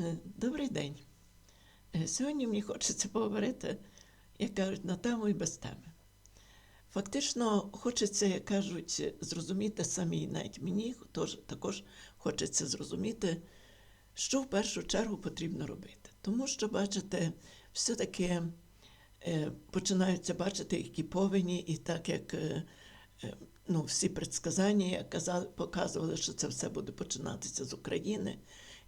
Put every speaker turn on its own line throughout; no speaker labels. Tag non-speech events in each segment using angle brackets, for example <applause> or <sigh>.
Е, Добрий день. Е, Сьогодні мені хочеться поговорити, як кажуть, на тему і без теми. Фактично, хочеться, як кажуть, зрозуміти самі, навіть мені тож, також хочеться зрозуміти, що в першу чергу потрібно робити. Тому що, бачите, все-таки е, починаються бачити які повені, і так як ну, всі предсказання показували, що це все буде починатися з України.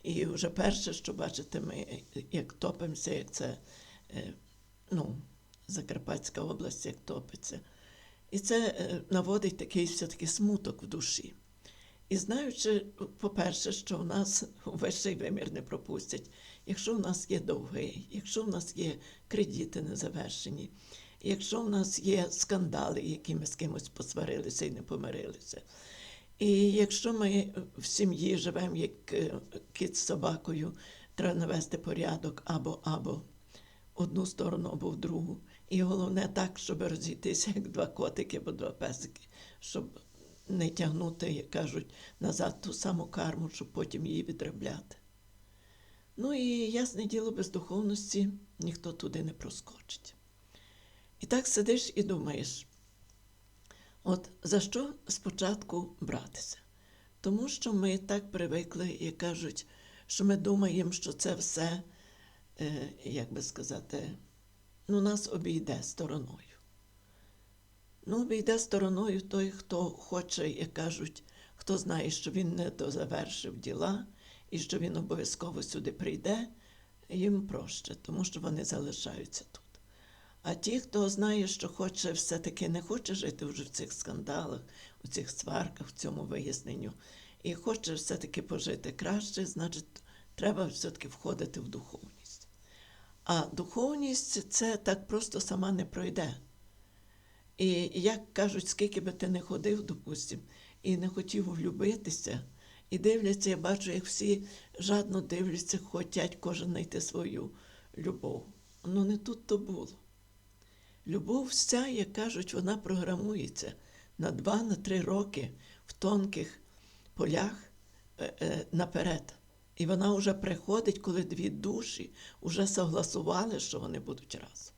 І вже перше, що бачите, ми як топимося, як це е, ну, Закарпатська область, як топиться. І це е, наводить такий все-таки смуток в душі. І знаючи, по-перше, що в нас вищий вимір не пропустять, якщо в нас є довги, якщо в нас є кредити незавершені, якщо в нас є скандали, які ми з кимось посварилися і не помирилися. І якщо ми в сім'ї живемо як е, кіт з собакою, треба навести порядок або або одну сторону, або в другу. І головне так, щоб розійтися, як два котики або два песики, щоб не тягнути, як кажуть, назад ту саму карму, щоб потім її відробляти. Ну і ясне діло, без духовності ніхто туди не проскочить. І так сидиш і думаєш, от за що спочатку братися? Тому що ми так привикли, як кажуть, що ми думаємо, що це все, е, як би сказати, ну, нас обійде стороною. Ну, обійде стороною той, хто хоче, як кажуть, хто знає, що він не дозавершив діла і що він обов'язково сюди прийде, їм проще, тому що вони залишаються тут. А ті, хто знає, що хоче, все-таки не хоче жити вже в цих скандалах, у цих сварках, в цьому виясненню, і хоче все-таки пожити краще, значить, треба все-таки входити в духовність. А духовність це так просто сама не пройде. І як кажуть, скільки би ти не ходив, допустим, і не хотів влюбитися, і дивляться, я бачу, як всі жадно дивляться, хочуть кожен знайти свою любов. Ну не тут то було. Любов вся, як кажуть, вона програмується на два, на три роки в тонких полях е, е, наперед. І вона вже приходить, коли дві душі вже согласували, що вони будуть разом.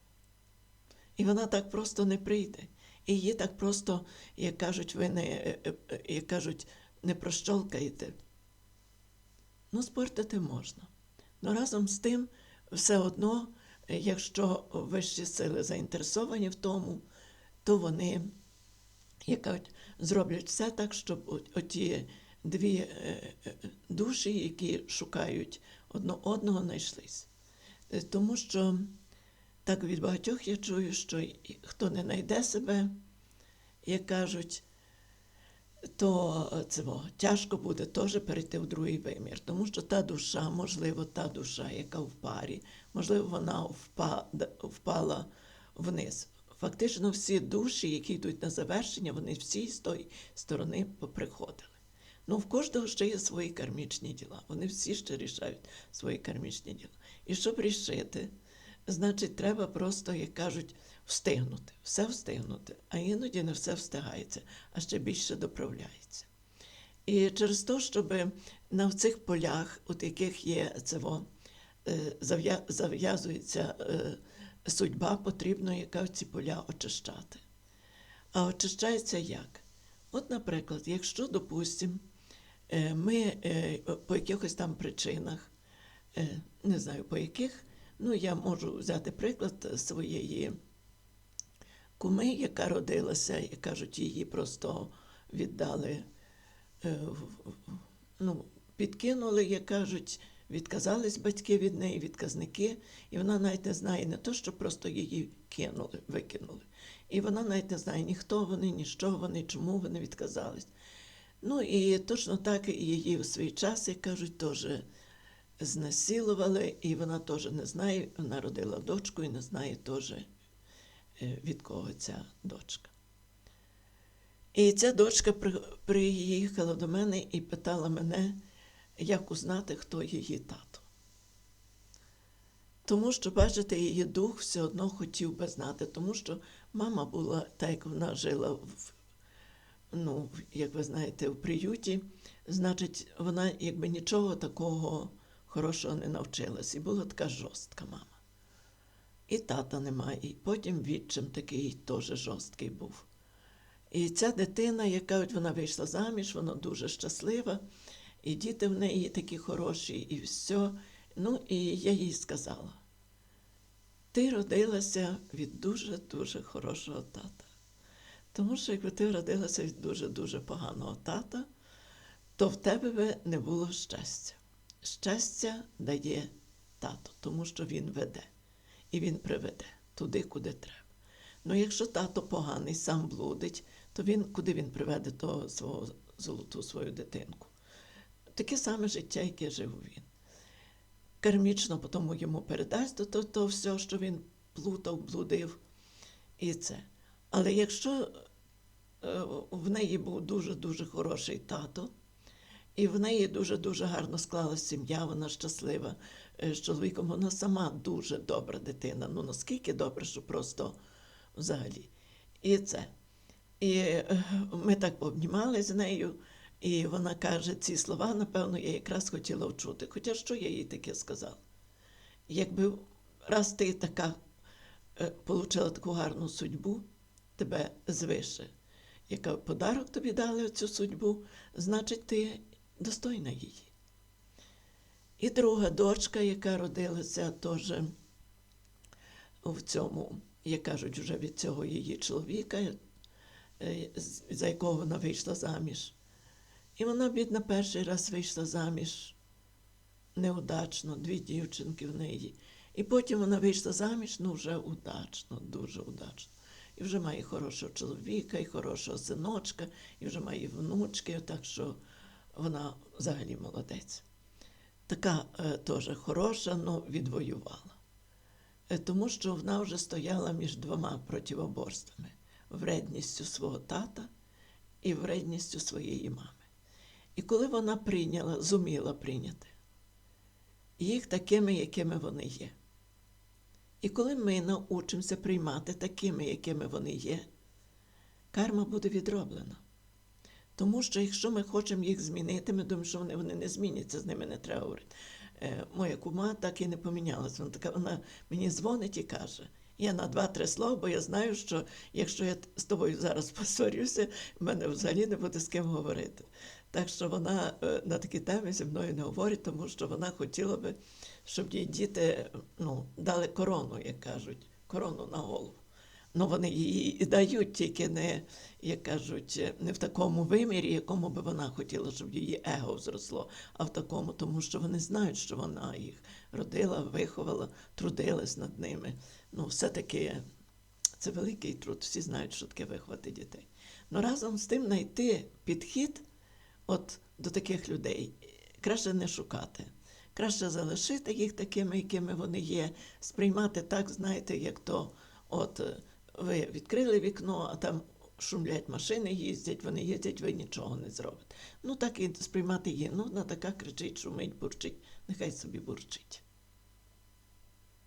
І вона так просто не прийде. І її так просто, як кажуть, ви не, е, як кажуть, не прощолкаєте. Ну, спортити можна. Ну разом з тим, все одно, якщо вищі сили заінтересовані в тому, то вони, як зроблять все так, щоб оті дві е, е, душі, які шукають одне одного, знайшлись. Е, Тому що так від багатьох я чую, що хто не знайде себе, як кажуть, то е, во, тяжко буде теж перейти в другий вимір. Тому що та душа, можливо, та душа, яка в парі, можливо, вона впала вниз. Фактично, всі душі, які йдуть на завершення, вони всі з тої сторони поприходили. Ну, в кожного ще є свої кармічні діла. Вони всі ще рішають свої кармічні діла. І щоб рішити, значить, треба просто, як кажуть, встигнути, все встигнути, а іноді не все встигається, а ще більше доправляється. І через те, щоб на цих полях, от яких є цево, е, зав'язується е, судьба, потрібно яка ці поля очищати. А очищається як? От, наприклад, якщо, допустимо, е, ми по якихось там причинах, не знаю по яких, ну я можу взяти приклад своєї куми, яка родилася, і кажуть, її просто віддали, е, ну, підкинули, як кажуть, відказались батьки від неї, відказники, і вона навіть не знає не то, що просто її кинули, викинули. І вона навіть не знає ні хто вони, ні що вони, чому вони відказались. Ну і точно так її у свій час, як кажуть, теж знасилували, і вона теж не знає, вона родила дочку і не знає теж, від кого ця дочка. І ця дочка при- приїхала до мене і питала мене, як узнати, хто її тато. Тому що, бачите, її дух все одно хотів би знати, тому що мама була, так як вона жила в, ну, як ви знаєте, в приюті, значить, вона якби нічого такого хорошого не навчилась. І була така жорстка мама. І тата немає, і потім відчим такий теж жорсткий був. І ця дитина, яка от вона вийшла заміж, вона дуже щаслива, і діти в неї такі хороші, і все. Ну, і я їй сказала: ти родилася від дуже-дуже хорошого тата. Тому що якби ти родилася від дуже-дуже поганого тата, то в тебе би не було щастя. Щастя дає тато, тому що він веде і він приведе туди, куди треба. Ну, якщо тато поганий, сам блудить, то він куди він приведе того свого золоту свою дитинку? Таке саме життя, яке жив він. Кармічно потім йому передасть то, то, то все, що він плутав, блудив, і це. Але якщо е, в неї був дуже-дуже хороший тато, і в неї дуже-дуже гарно склалася сім'я, вона щаслива з чоловіком. Вона сама дуже добра дитина. Ну наскільки добре, що просто взагалі. І це. І е, ми так пообнімали з нею, і вона каже, ці слова, напевно, я якраз хотіла вчути. Хоча що я їй таке сказала? Якби раз ти така е, получила таку гарну судьбу, тебе звише, яка подарок тобі дали цю судьбу, значить, ти достойна її. І друга дочка, яка родилася теж в цьому, як кажуть, вже від цього її чоловіка, е, за якого вона вийшла заміж. І вона, бідна, перший раз вийшла заміж неудачно, дві дівчинки в неї. І потім вона вийшла заміж, ну вже удачно, дуже удачно. І вже має хорошого чоловіка, і хорошого синочка, і вже має внучки, так що вона взагалі молодець. Така е, теж хороша, але відвоювала. Е, тому що вона вже стояла між двома противоборствами вредністю свого тата і вредністю своєї мами. І коли вона прийняла, зуміла прийняти їх такими, якими вони є. І коли ми научимося приймати такими, якими вони є, карма буде відроблена. Тому що якщо ми хочемо їх змінити, ми думаємо, що вони, вони не зміняться, з ними не треба говорити. Е, моя кума так і не помінялася. Вона така, вона мені дзвонить і каже: я на два-три слова, бо я знаю, що якщо я з тобою зараз <laughs> посварюся, в мене взагалі не буде з ким говорити. Так що вона е, на такі теми зі мною не говорить, тому що вона хотіла би, щоб їй діти ну, дали корону, як кажуть, корону на голову. Ну, вони її дають, тільки не, як кажуть, не в такому вимірі, якому би вона хотіла, щоб її его зросло, а в такому, тому що вони знають, що вона їх родила, виховала, трудилась над ними. Ну, все-таки це великий труд, всі знають, що таке виховати дітей. Ну разом з тим знайти підхід от до таких людей краще не шукати. Краще залишити їх такими, якими вони є, сприймати так, знаєте, як то от ви відкрили вікно, а там шумлять машини, їздять, вони їздять, ви нічого не зробите. Ну так і сприймати є. Ну, вона така кричить, шумить, бурчить, нехай собі бурчить.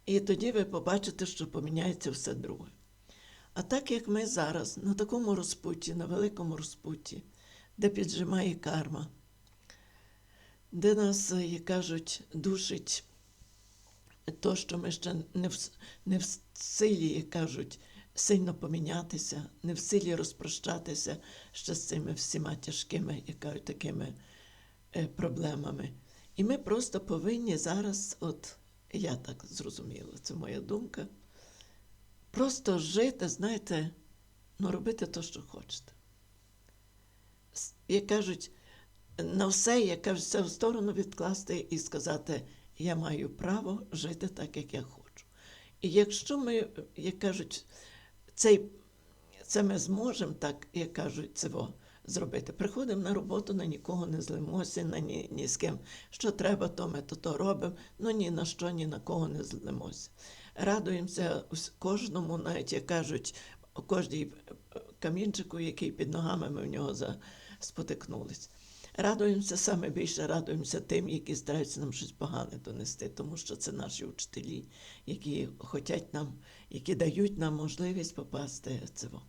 І тоді ви побачите, що поміняється все друге. А так як ми зараз на такому розпутті, на великому розпутті, де піджимає карма, де нас, е, як кажуть, душить то, що ми ще не в, не в силі, як кажуть, сильно помінятися, не в силі розпрощатися ще з цими всіма тяжкими, як кажуть, такими е, проблемами. І ми просто повинні зараз, от я так зрозуміла, це моя думка, просто жити, знаєте, ну робити те, що хочете. Як кажуть, на все, як кажуть, все в сторону відкласти і сказати, я маю право жити так, як я хочу. І якщо ми, як кажуть, цей, це ми зможемо так, як кажуть, цього зробити. Приходимо на роботу, на нікого не злимося, на ні, ні з ким. Що треба, то ми то, то робимо, ну ні на що, ні на кого не злимося. Радуємося кожному, навіть як кажуть, кожній е, камінчику, який під ногами ми в нього спотикнулись. Радуємося саме більше, радуємося тим, які стараються нам щось погане донести, тому що це наші вчителі, які хочуть нам, які дають нам можливість попасти в цього.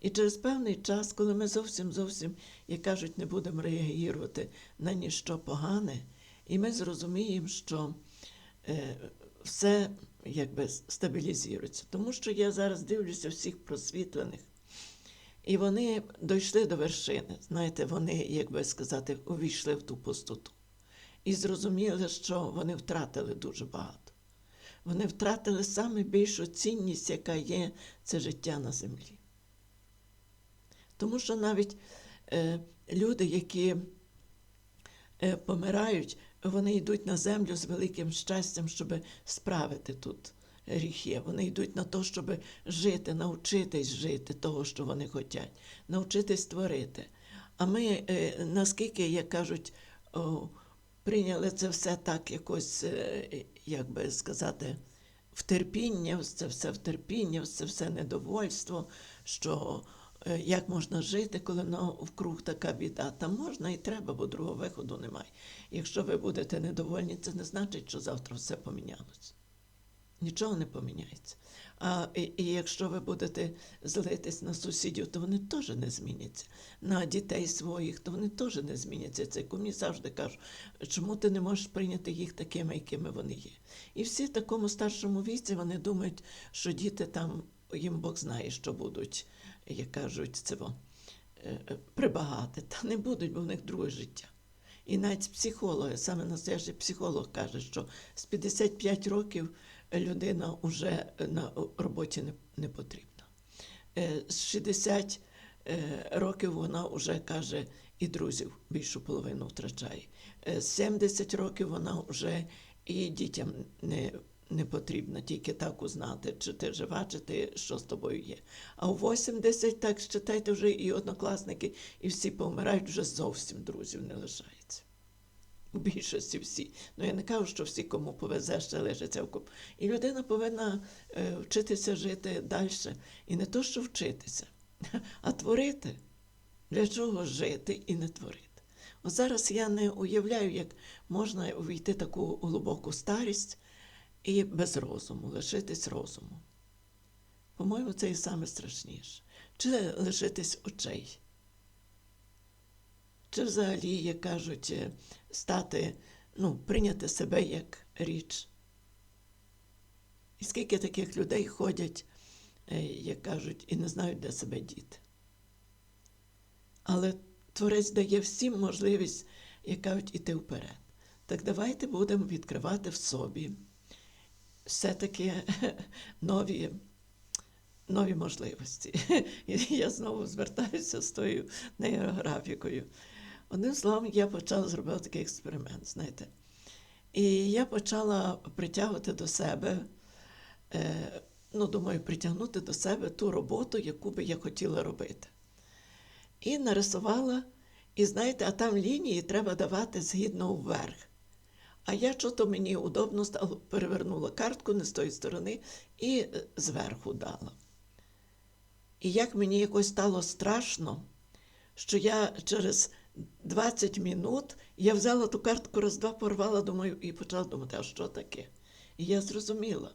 І через певний час, коли ми зовсім зовсім, як кажуть, не будемо реагувати на ніщо погане, І ми зрозуміємо, що е, все якби стабілізується. Тому що я зараз дивлюся всіх просвітлених, і вони дійшли до вершини. Знаєте, вони, як би сказати, увійшли в ту пустоту. І зрозуміли, що вони втратили дуже багато. Вони втратили саме більшу цінність, яка є, це життя на землі. Тому що навіть е, люди, які е, помирають, вони йдуть на землю з великим щастям, щоб справити тут гріхи. Вони йдуть на те, щоб жити, навчитись жити того, що вони хочуть, навчитись творити. А ми, е, наскільки, як кажуть, прийняли це все так якось, е, як би сказати, в терпіння, це все в терпіння, це все недовольство, що е, як можна жити, коли воно вкруг така біда. Та можна і треба, бо другого виходу немає. Якщо ви будете недовольні, це не значить, що завтра все помінялося. Нічого не поміняється. А і, і якщо ви будете злитись на сусідів, то вони теж не зміняться. На дітей своїх, то вони теж не зміняться. Це мені завжди кажуть, чому ти не можеш прийняти їх такими, якими вони є. І всі в такому старшому віці вони думають, що діти там, їм Бог знає, що будуть, як кажуть, це е, е, прибагати. Та не будуть, бо в них друге життя. І навіть психологи, саме настоящий психолог каже, що з 55 років людина вже на роботі не, не потрібна. Е, З 60 е, років вона вже каже, і друзів більшу половину втрачає. Е, З 70 років вона вже і дітям не, не потрібна, тільки так узнати, чи ти жива, чи ти що з тобою є. А у 80, так читайте, вже і однокласники, і всі помирають, вже зовсім друзів не лишається. У більшості всі. Ну я не кажу, що всі, кому повезе, ще лежаться в куп. І людина повинна е, вчитися жити далі. І не то, що вчитися, <laughs> а творити. Для чого жити і не творити? От зараз я не уявляю, як можна увійти таку глибоку старість і без розуму, лишитись розуму. По-моєму, це і саме страшніше. Чи лишитись очей? Чи взагалі, як кажуть, е, стати, ну, прийняти себе як річ. І скільки таких людей ходять, е, як кажуть, і не знають, де себе діти. Але Творець дає всім можливість, як кажуть, іти вперед. Так давайте будемо відкривати в собі все-таки <laughs> нові. Нові можливості. <laughs> Я знову звертаюся з тою нейрографікою. Одним словом, я почала зробити такий експеримент, знаєте. І я почала притягувати до себе, е, ну, думаю, притягнути до себе ту роботу, яку би я хотіла робити. І нарисувала, і знаєте, а там лінії треба давати згідно вверх. А я що-то мені удобно стало, перевернула картку не з тої сторони і е, зверху дала. І як мені якось стало страшно, що я через 20 минут я взяла ту картку раз два порвала, думаю, і почала думати, а що таке? І я зрозуміла,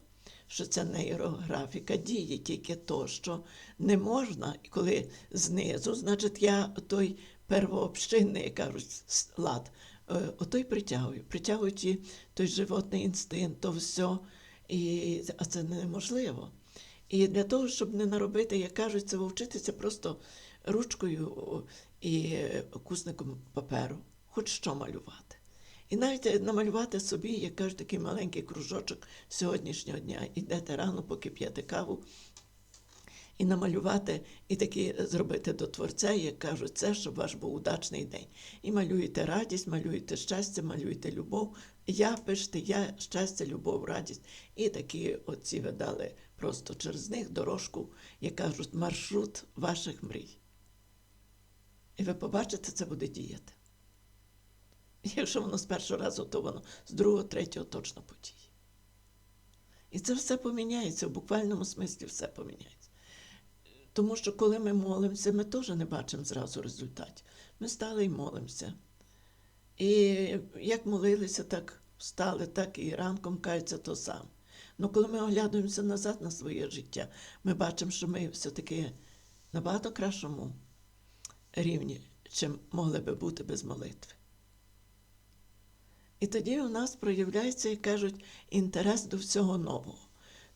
що це нейрографіка діє тільки то, що не можна, коли знизу, значить, я той первообщинний, як кажуть, лад, е, отой притягую, притягуючи той животний інстинкт, то все, і, а це неможливо. І для того, щоб не наробити, як кажуть, це вчитися просто ручкою і кусником паперу, хоч що малювати. І навіть намалювати собі, як кажуть, такий маленький кружочок сьогоднішнього дня. Ідете рано, поки п'єте каву, і намалювати, і таки зробити до творця, як кажуть, це, щоб ваш був удачний день. І малюєте радість, малюєте щастя, малюєте любов. Я пишете, я щастя, любов, радість. І такі оці ви дали просто через них дорожку, як кажуть, маршрут ваших мрій. І ви побачите, це буде діяти. Якщо воно з першого разу, то воно з другого, третього точно подіє. І це все поміняється, в буквальному смислі все поміняється. Тому що коли ми молимося, ми теж не бачимо зразу результатів. Ми стали і молимося. І як молилися, так встали, так і ранком каються то саме. Ну коли ми оглядаємося назад на своє життя, ми бачимо, що ми все-таки набагато кращому рівні, чим могли би бути без молитви. І тоді у нас проявляється, як кажуть, інтерес до всього нового.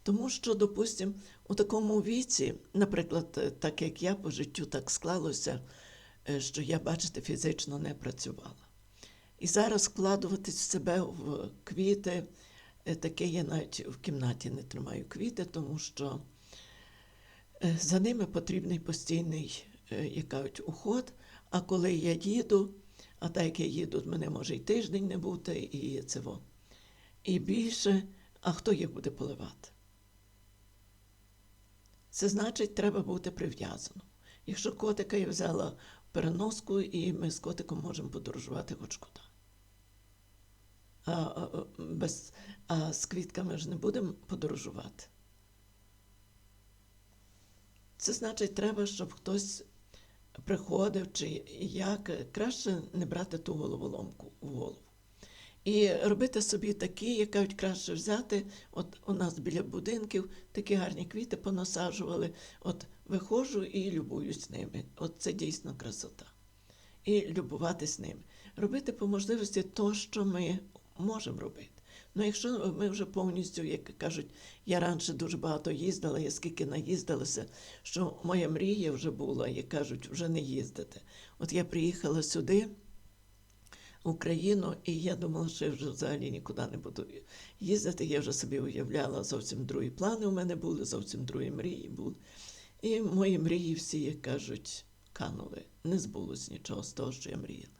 Тому що, допустимо, у такому віці, наприклад, е, так як я по життю так склалося, е, що я, бачите, фізично не працювала. І зараз вкладуватись в себе в квіти, е, таке я навіть в кімнаті не тримаю квіти, тому що за ними потрібний постійний, як кажуть, уход. А коли я їду, а так як я їду, мене може і тиждень не бути, і це во. І більше, а хто їх буде поливати? Це значить, треба бути прив'язаним. Якщо котика я взяла переноску, і ми з котиком можемо подорожувати хоч куди. А, без, а з квітками ж не будемо подорожувати. Це значить, треба, щоб хтось приходив чи як. Краще не брати ту головоломку в голову. І робити собі такі, як кажуть, краще взяти. От у нас біля будинків такі гарні квіти понасаджували. От виходжу і любуюсь ними. От це дійсно красота. І любуватись ними. Робити по можливості то, що ми можемо робити. Ну, якщо ми вже повністю, як кажуть, я раніше дуже багато їздила, я скільки наїздилася, що моя мрія вже була, як кажуть, вже не їздити. От я приїхала сюди. Україну, і я думала, що я вже взагалі нікуди не буду їздити. Я вже собі уявляла, зовсім другі плани у мене були, зовсім другі мрії були. І мої мрії всі, як кажуть, канули. Не збулось нічого з того, що я мріяла.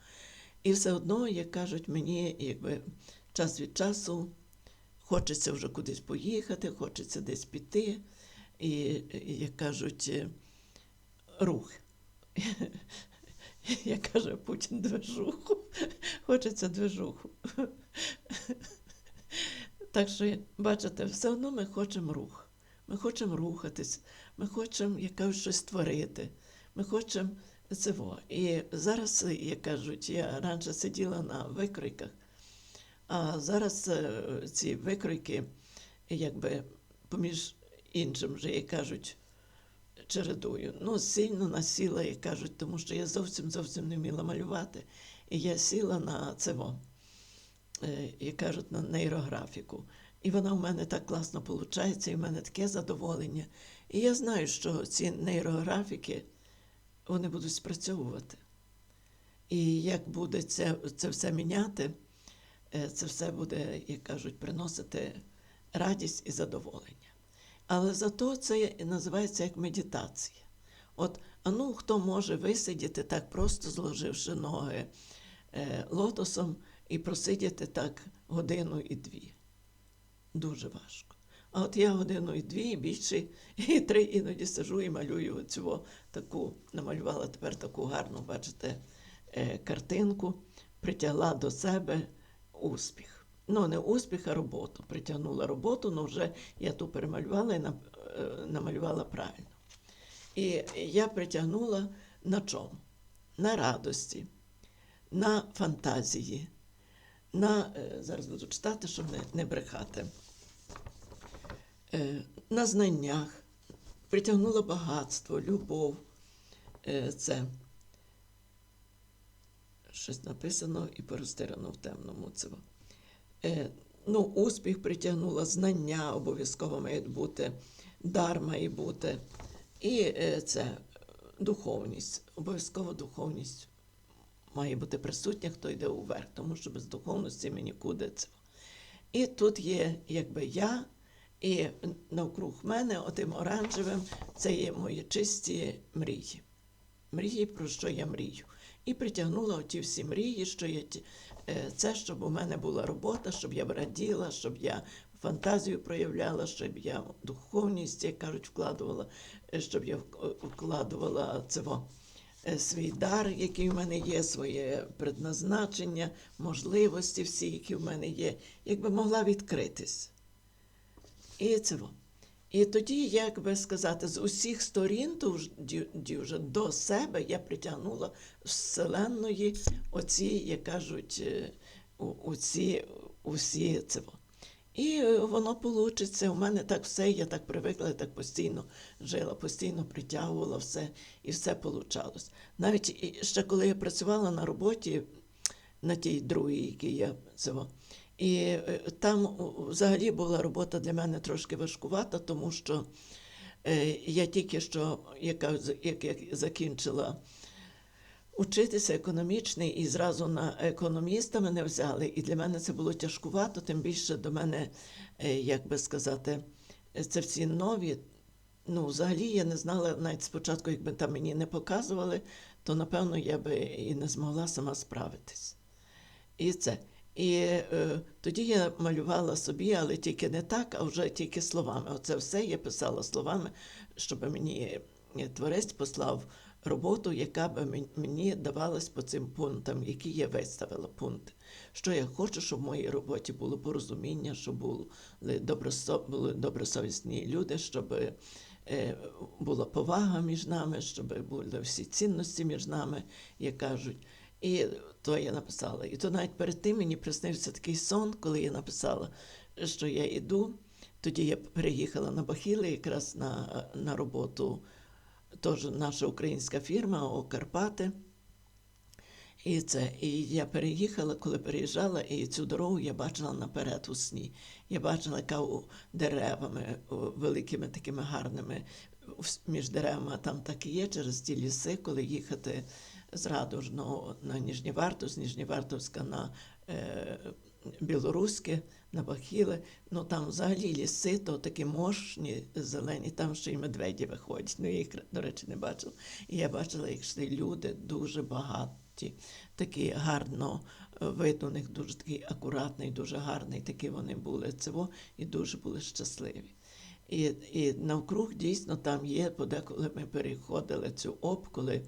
І все одно, як кажуть, мені якби час від часу хочеться вже кудись поїхати, хочеться десь піти. І, як кажуть, рух. <laughs> Як каже Путін движуху, хочеться движуху. <laughs> Так що, бачите, все одно ми хочемо рух. Ми хочемо рухатись, ми хочемо, як кажуть, щось створити. Ми хочемо цього. І зараз, як кажуть, я раніше сиділа на викройках, а зараз ці викройки, якби поміж іншим вже, як кажуть, чередую. Ну, сильно насіла, як кажуть, тому що я зовсім зовсім не вміла малювати. І я сіла на цево, як кажуть, на нейрографіку. І вона в мене так класно виходить, і в мене таке задоволення. І я знаю, що ці нейрографіки вони будуть спрацьовувати. І як буде це, це все міняти, це все буде, як кажуть, приносити радість і задоволення. Але зато це називається як медитація. От, а ну, хто може висидіти так, просто зложивши ноги е, лотосом і просидіти так годину і дві. Дуже важко. А от я годину і дві, і більше, <laughs> і три іноді сижу і малюю цю таку, намалювала тепер таку гарну, бачите, е, картинку, притягла до себе успіх. Ну, не успіх, а роботу. Притягнула роботу, але вже я ту перемалювала і намалювала правильно. І я притягнула на чому? На радості, на фантазії, на, зараз буду читати, щоб не, не брехати, на знаннях, притягнула багатство, любов. Це щось написано і порозтирано в темному цього. Е, ну, успіх притягнула, знання обов'язково мають бути, дар має бути. І е, це духовність, обов'язково духовність має бути присутня, хто йде уверх, тому що без духовності ми нікуди цього. І тут є якби я, і навкруг мене, отим оранжевим, це є мої чисті мрії. Мрії, про що я мрію. І притягнула оті всі мрії, що я Е, це, щоб у мене була робота, щоб я раділа, щоб я фантазію проявляла, щоб я духовність, як кажуть, вкладувала, е, щоб я вкладувала цього. Е, свій дар, який в мене є, своє предназначення, можливості всі, які в мене є, якби могла відкритись. І цього. І тоді, як би сказати, з усіх сторін вже до себе я притягнула вселенної оці, як кажуть, е, оці, усі цього. І воно вийде. У мене так все, я так привикла, я так постійно жила, постійно притягувала все, і все вийшло. Навіть ще коли я працювала на роботі, на тій другій, якій я цього. І е, там взагалі була робота для мене трошки важкувата, тому що е, я тільки що, яка, як я закінчила учитися економічний, і зразу на економіста мене взяли. І для мене це було тяжкувато, тим більше до мене, е, як би сказати, е, це всі нові. Ну, взагалі я не знала навіть спочатку, якби там мені не показували, то напевно я би і не змогла сама справитись. І це. І е, тоді я малювала собі, але тільки не так, а вже тільки словами. Оце все я писала словами, щоб мені е, творець послав роботу, яка б мені давалась по цим пунктам, які я виставила пункти. Що я хочу, щоб в моїй роботі було порозуміння, щоб були, добросо, були добросовісні люди, щоб е, була повага між нами, щоб були всі цінності між нами, як кажуть. І то я написала. І то навіть перед тим мені приснився такий сон, коли я написала, що я йду. Тоді я переїхала на Бахіли якраз на, на роботу. Теж наша українська фірма ООО Карпати. І це, і я переїхала, коли переїжджала, і цю дорогу я бачила наперед у сні. Я бачила, яка у деревами, великими такими гарними, між деревами там так і є, через ті ліси, коли їхати з Радужного на Ніжнєварту, з Ніжнєвартовська на е, Білоруське, на Бахіли. Ну там взагалі ліси, то такі мощні, зелені, там ще й медведі виходять. Ну, я їх, до речі, не бачила. І я бачила, як йшли люди дуже багаті, такі гарно е, вид у них дуже такий акуратний, дуже гарний, такі вони були цього, і дуже були щасливі. І, і навкруг дійсно там є, подеколи ми переходили цю об, коли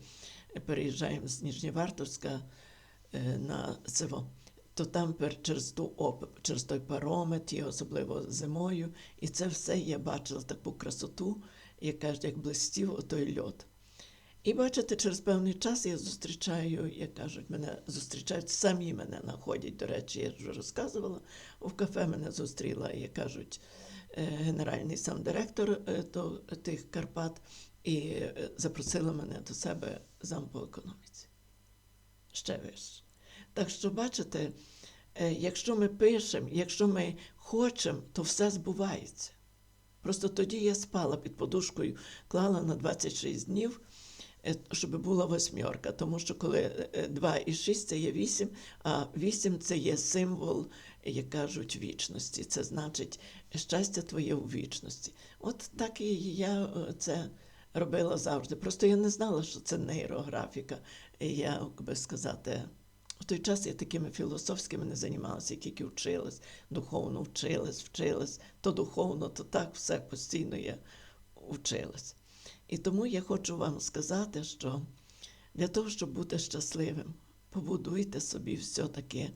переїжджаємо з Ніжнєвартовська е, на село, то там через ту оп, через той паромет, і особливо зимою, і це все я бачила таку красоту, як кажуть, як блистів той льод. І бачите, через певний час я зустрічаю, як кажуть, мене зустрічають, самі мене знаходять. До речі, я вже розказувала. В кафе мене зустріла, як кажуть, е, генеральний сам директор е, тих Карпат, і е, запросила мене до себе зам економіці. Ще вище. Так що, бачите, е, якщо ми пишемо, якщо ми хочемо, то все збувається. Просто тоді я спала під подушкою, клала на 26 днів, е, щоб була восьмерка. Тому що коли е, 2 і 6 це є 8, а 8 це є символ, як кажуть, вічності. Це значить щастя твоє у вічності. От так і я це робила завжди. Просто я не знала, що це нейрографіка. І я, як би сказати, в той час я такими філософськими не займалася, я тільки вчилась, духовно вчилась, вчилась, то духовно, то так все постійно я вчилась. І тому я хочу вам сказати, що для того, щоб бути щасливим, побудуйте собі все-таки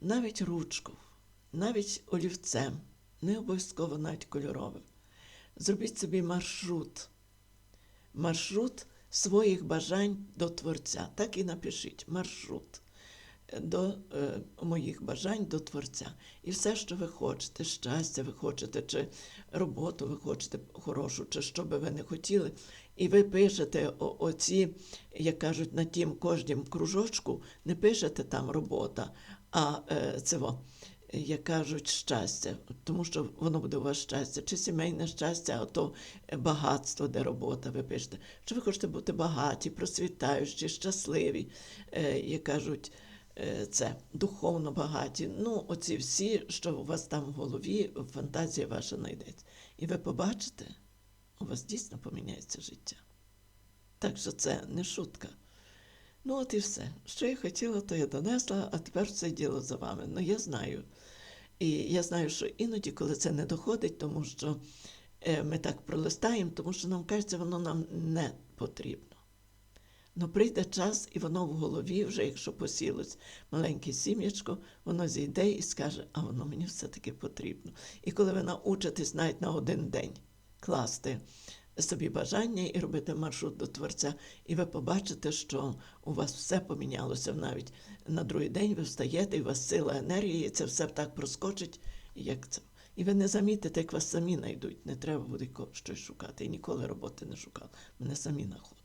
навіть ручку, навіть олівцем, не обов'язково навіть кольоровим. Зробіть собі маршрут, маршрут своїх бажань до Творця. Так і напишіть маршрут до е, моїх бажань до Творця. І все, що ви хочете, щастя ви хочете, чи роботу ви хочете хорошу, чи що би ви не хотіли. І ви пишете оці, як кажуть, на тім кожнім кружочку, не пишете там робота, а е, цього як кажуть, щастя, тому що воно буде у вас щастя, чи сімейне щастя, а то багатство, де робота, ви пишете. Що ви хочете бути багаті, процвітаючі, щасливі, е, як кажуть, е, це духовно багаті. Ну, оці всі, що у вас там в голові, фантазія ваша знайдеться. І ви побачите, у вас дійсно поміняється життя. Так що це не шутка. Ну, от і все. Що я хотіла, то я донесла, а тепер все діло за вами. Ну, я знаю. І я знаю, що іноді, коли це не доходить, тому що е, ми так пролистаємо, тому що нам кажеться, воно нам не потрібно. Ну, прийде час, і воно в голові, вже якщо посілось маленьке сім'ячко, воно зійде і скаже, а воно мені все-таки потрібно. І коли ви научитесь навіть на один день класти собі бажання і робити маршрут до Творця, і ви побачите, що у вас все помінялося навіть на другий день ви встаєте, і у вас сила енергії, і це все так проскочить, як це. І ви не замітите, як вас самі знайдуть. Не треба буде щось шукати. І ніколи роботи не шукав. Мене самі знаходили.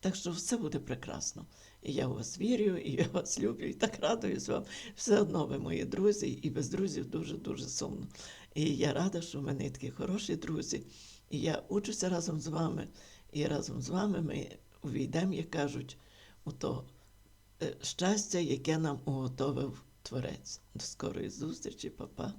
Так що все буде прекрасно. І я в вас вірю, і я вас люблю, і так радуюсь вам. Все одно ви мої друзі, і без друзів дуже-дуже сумно. І я рада, що в мене є такі хороші друзі. І я учуся разом з вами, і разом з вами ми увійдемо, як кажуть, у то е, щастя, яке нам уготовив Творець. До скорої зустрічі, папа.